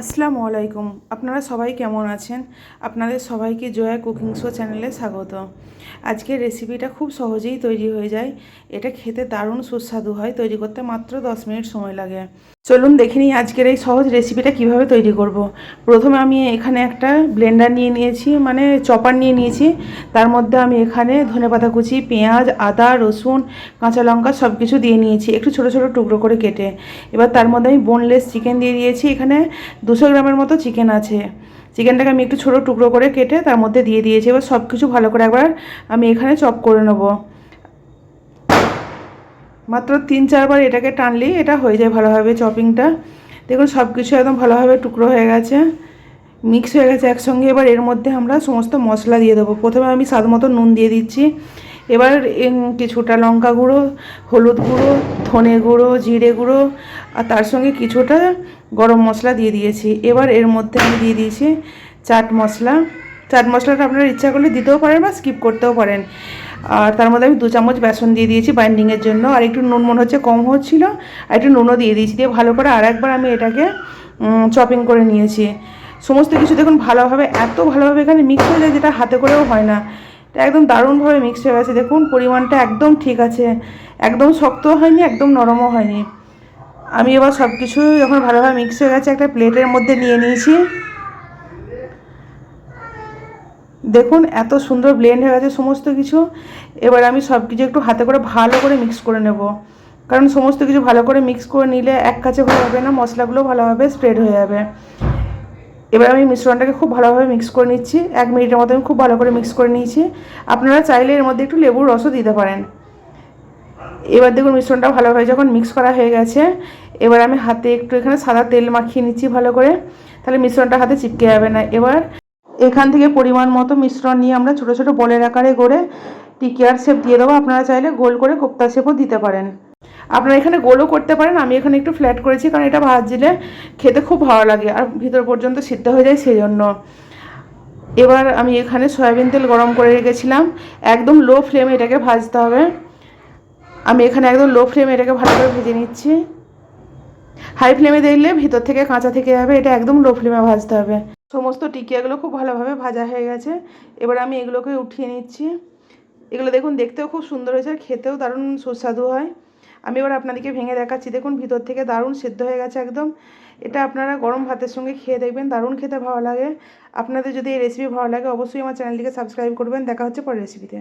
আসসালামু আলাইকুম। আপনারা সবাই কেমন আছেন? আপনাদের সবাইকে জয়া কুকিং শো চ্যানেলে স্বাগত। আজকের রেসিপিটা খুব সহজেই তৈরি হয়ে যায়। এটা খেতে দারুণ সুস্বাদু হয়, তৈরি করতে মাত্র দশ মিনিট সময় লাগে। চলুন দেখে নিই আজকের এই সহজ রেসিপিটা কীভাবে তৈরি করব। প্রথমে আমি এখানে একটা ব্লেন্ডার নিয়ে নিয়েছি মানে চপার নিয়ে নিয়েছি। তার মধ্যে আমি এখানে ধনেপাতা কুচি, পেঁয়াজ, আদা, রসুন, কাঁচা লঙ্কা সব কিছু দিয়ে নিয়েছি, একটু ছোটো ছোটো টুকরো করে কেটে। এবার তার মধ্যে আমি বোনলেস চিকেন দিয়ে দিয়েছি, এখানে দুশো গ্রামের মতো চিকেন আছে। চিকেনটাকে আমি একটু ছোটো টুকরো করে কেটে তার মধ্যে দিয়ে দিয়েছি। এবার সব কিছু ভালো করে একবার আমি এখানে চপ করে নেব। মাত্র তিন, চারবার এটাকে টানলেই এটা হয়ে যায় ভালোভাবে চপিংটা। দেখুন সব কিছু একদম ভালোভাবে টুকরো হয়ে গেছে মিক্স হয়ে গেছে একসঙ্গে। এবার এর মধ্যে আমরা সমস্ত মশলা দিয়ে দেবো। প্রথমে আমি স্বাদ মতো নুন দিয়ে দিচ্ছি। এবার কিছুটা লঙ্কা গুঁড়ো, হলুদ গুঁড়ো, ধনে গুঁড়ো, জিরে গুঁড়ো, আর তার সঙ্গে কিছুটা গরম মশলা দিয়ে দিয়েছি। এবার এর মধ্যে আমি দিয়ে দিয়েছি চাট মশলা। চাট মশলাটা আপনারা ইচ্ছা করলে দিতেও পারেন বা স্কিপ করতেও পারেন। আর তার মধ্যে আমি দু চামচ বেসন দিয়ে দিয়েছি বাইন্ডিংয়ের জন্য। আর একটু নুন, মনে হচ্ছে কম হচ্ছিল। আর একটু নুনও দিয়ে দিয়েছি দিয়ে ভালো করে আর একবার আমি এটাকে চপিং করে নিয়েছি। সমস্ত কিছু দেখুন ভালোভাবে, এত ভালোভাবে এখানে মিক্স হয়ে যায় যেটা হাতে করেও হয় না। এটা একদম দারুণভাবে মিক্স হয়ে গেছে। দেখুন পরিমাণটা একদম ঠিক আছে। একদম শক্তও হয়নি, একদম নরমও হয়নি। আমি এবার সব কিছু যখন ভালোভাবে মিক্স হয়ে গেছে। একটা প্লেটের মধ্যে নিয়ে নিয়েছি। দেখুন, এত সুন্দর ব্লেন্ড হয়ে গেছে সমস্ত কিছু। এবার আমি সব কিছু একটু হাতে করে ভালো করে মিক্স করে নেব। কারণ সমস্ত কিছু ভালো করে মিক্স করে নিলে এক কাছে ভালো হবে না, মশলাগুলো ভালোভাবে স্প্রেড হয়ে যাবে। এবার আমি মিশ্রণটাকে খুব ভালোভাবে মিক্স করে নিচ্ছি। এক মিনিটের মতো আমি খুব ভালো করে মিক্স করে নিয়েছি। আপনারা চাইলে এর মধ্যে একটু লেবুর রসও দিতে পারেন। এবার দেখুন, মিশ্রণটা ভালোভাবে যখন মিক্স করা হয়ে গেছে, এবার আমি হাতে একটু এখানে সাদা তেল মাখিয়ে নিচ্ছি ভালো করে। তাহলে মিশ্রণটা হাতে চিপকে যাবে না। এবার এখান থেকে পরিমাণ মতো মিশ্রণ নিয়ে আমরা ছোটো ছোটো বলের আকারে গড়ে টিকিয়ার শেপ দিয়ে দেবো। আপনারা চাইলে গোল করে কোপ্তা শেপও দিতে পারেন। আপনারা এখানে গোলও করতে পারেন। আমি এখানে একটু ফ্ল্যাট করেছি কারণ এটা ভাজলে খেতে খুব ভালো লাগে আর ভিতর পর্যন্ত সিদ্ধ হয়ে যায় সেই জন্য এবার আমি এখানে সয়াবিন তেল গরম করে রেখেছিলাম। একদম লো ফ্লেমে এটাকে ভাজতে হবে। আমি এখানে একদম লো ফ্লেমে এটাকে ভালো করে ভেজে নিচ্ছি। হাই ফ্লেমে দেখলে ভিতর থেকে কাঁচা থেকে যাবে। এটা একদম লো ফ্লেমে ভাজতে হবে। সমস্ত টিকিয়াগুলো খুব ভালোভাবে ভাজা হয়ে গেছে। এবার আমি এগুলোকে উঠিয়ে নিচ্ছি। এগুলো দেখুন, দেখতেও খুব সুন্দর হয়েছে আর খেতেও দারুণ সুস্বাদু হয়। আমি এবার আপনাদেরকে ভেঙে দেখাচ্ছি। দেখুন, ভিতর থেকে দারুণ সেদ্ধ হয়ে গেছে একদম। এটা আপনারা গরম ভাতের সঙ্গে খেয়ে দেখবেন, দারুণ খেতে ভালো লাগে। আপনাদের যদি এই রেসিপি ভালো লাগে, অবশ্যই আমার চ্যানেলটিকে সাবস্ক্রাইব করবেন। দেখা হচ্ছে পরের রেসিপিতে